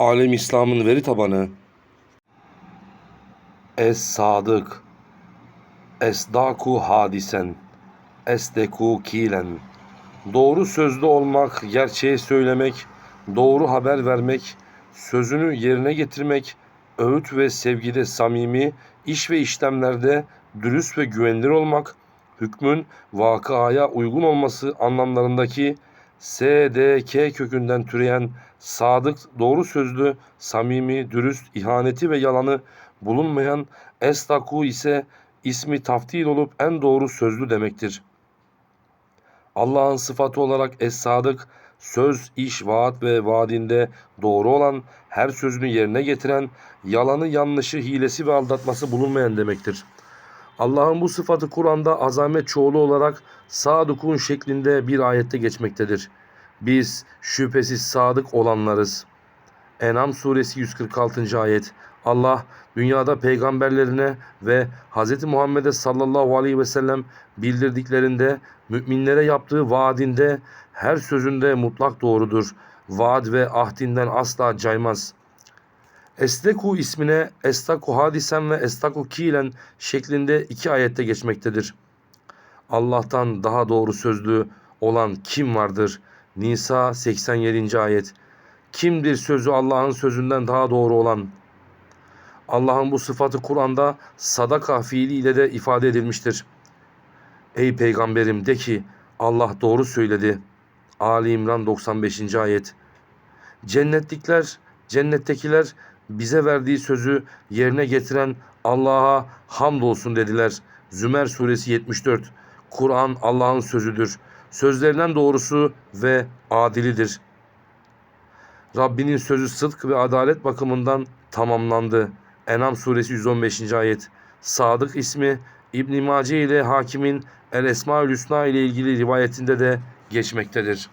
Alem İslam'ın veri tabanı. Es-Sadık Esdaku hadisen Esdeku kilen. Doğru sözlü olmak, gerçeği söylemek, doğru haber vermek, sözünü yerine getirmek, öğüt ve sevgide samimi, iş ve işlemlerde dürüst ve güvenilir olmak, hükmün vakıaya uygun olması anlamlarındaki SDK kökünden türeyen sadık, doğru sözlü, samimi, dürüst, ihaneti ve yalanı bulunmayan estaku ise ismi taftil olup en doğru sözlü demektir. Allah'ın sıfatı olarak es-sadık, söz, iş, vaat ve vaadinde doğru olan, her sözünü yerine getiren, yalanı, yanlışı, hilesi ve aldatması bulunmayan demektir. Allah'ın bu sıfatı Kur'an'da azamet çoğulu olarak sadukun şeklinde bir ayette geçmektedir. Biz şüphesiz sadık olanlarız. En'am suresi 146. ayet. Allah dünyada peygamberlerine ve Hz. Muhammed'e sallallahu aleyhi ve sellem bildirdiklerinde müminlere yaptığı vaadinde her sözünde mutlak doğrudur. Vaad ve ahdinden asla caymaz. Esteku ismine Estaku hadisen ve Estaku kilen şeklinde iki ayette geçmektedir. Allah'tan daha doğru sözlü olan kim vardır? Nisa 87. ayet. Kimdir sözü Allah'ın sözünden daha doğru olan? Allah'ın bu sıfatı Kur'an'da sadaka fiiliyle de ifade edilmiştir. Ey peygamberim de ki Allah doğru söyledi. Ali İmran 95. ayet. Cennetlikler, cennettekiler bize verdiği sözü yerine getiren Allah'a hamdolsun dediler. Zümer suresi 74. Kur'an Allah'ın sözüdür. Sözlerinden doğrusu ve adilidir. Rabbinin sözü sıdk ve adalet bakımından tamamlandı. Enam suresi 115. ayet. Sadık ismi İbn Mace ile Hakim'in El Esmaül Hüsna ile ilgili rivayetinde de geçmektedir.